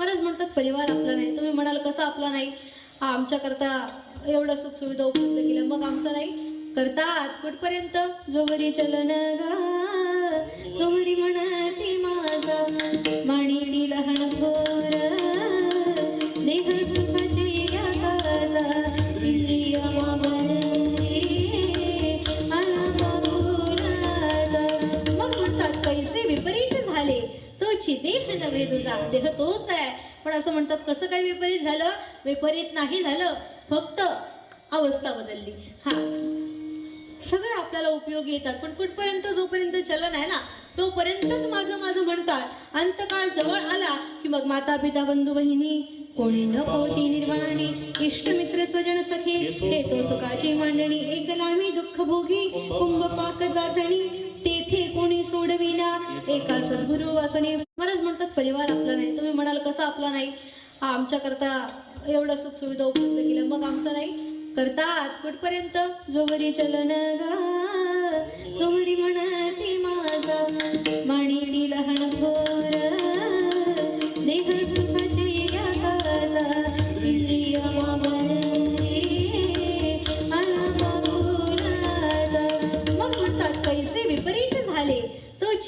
बरेच म्हणतात परिवार आपला नाही. तुम्ही म्हणाल कसं आपला नाही? आमच्याकरता एवढं सुख सुविधा उपलब्ध केल्या. मग आमचं नाही. करतात कुठपर्यंत? जोवरी चलन गा तोची देह नव्हे तुझा. देह तोच आहे. पण असं म्हणतात कसं काय विपरीत झालं? विपरीत नाही झालं. फक्त अवस्था बदलली. हा. सगळे आपल्याला उपयोगी येतात. पण कुठपर्यंत जोपर्यंत चलन आहे ना तोपर्यंतच माझं माझं म्हणतात. अंतकाळ जवळ आला की मग माता पिता बंधू बहिणी कोणी न पोती निर्वाणी इष्ट मित्र स्वजन सखे हे तो सुखाची मांडणी. एक गलामी दुःख भोगी कुंभ पाक जाचणी एक एका गुरु वासने बरंच म्हणतात परिवार आपला नाही. तुम्ही म्हणाल कसा आपला नाही? हा आमच्याकरता एवढं सुख सुविधा उपलब्ध केल्या. मग आमचं नाही. करतात कुठपर्यंत? जोवरी चलन गा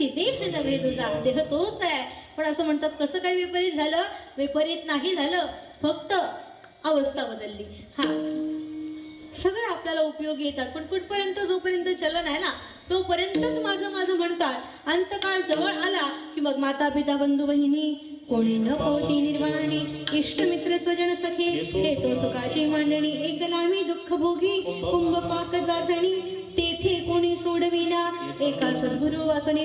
तोची देह नव्हे तुझा. देह तोच आहे. पण असं म्हणतात कसं काय विपरीत झालं? विपरीत नाही झालं. फक्त अवस्था बदलली. हा. सगळे आपल्याला उपयोगी येतात. पण कुठपर्यंत जोपर्यंत चलन आहे ना तोपर्यंतच माझं माझं म्हणतात. अंतकाळ जवळ आला की मग माता पिता बंधू बहिणी कोणी न पोती निर्वाणी इष्ट मित्र स्वजन सखे हे तो सुखाची मांडणी. एक गलामी दुःख भोगी कुंभ पाक जाचणी तेथे कोणी सोडविना. एका सद्गुरु वासने